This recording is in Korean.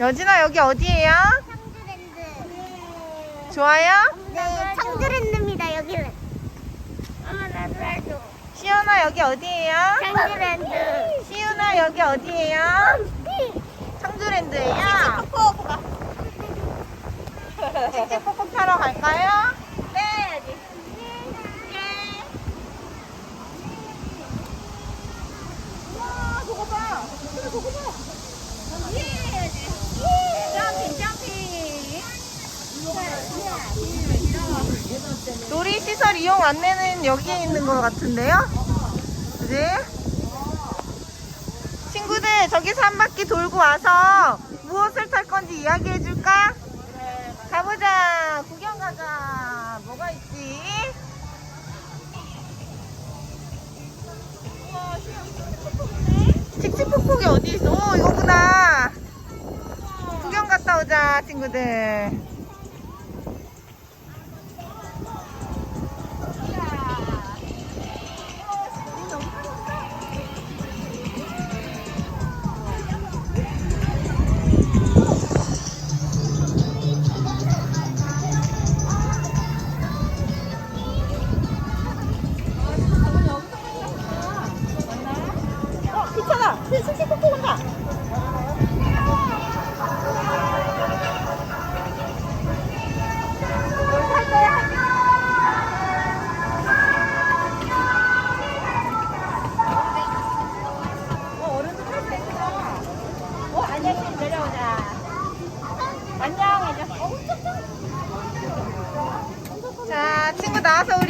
여진아 여기 어디예요? 청주랜드. 좋아요? 네, 청주랜드입니다, 여기는. 엄마, 나도 해줘. 시연아 여기 어디예요? 청주랜드. 시윤아 여기 어디예요? 청주랜드예요. 칙칙 폭폭 타러 갈까요? 네. 와 저거 봐. 저거 봐. 이 시설 이용 안내는 여기에 있는 것 같은데요? 그지? 친구들 저기서 한 바퀴 돌고 와서 무엇을 탈 건지 이야기해 줄까? 가보자 구경 가자 뭐가 있지? 우와 칙칙폭폭이 어디 있어? 오 이거구나 구경 갔다 오자 친구들 괜찮아. 승승 콕콕 온다. 자, 친구 나와서 우리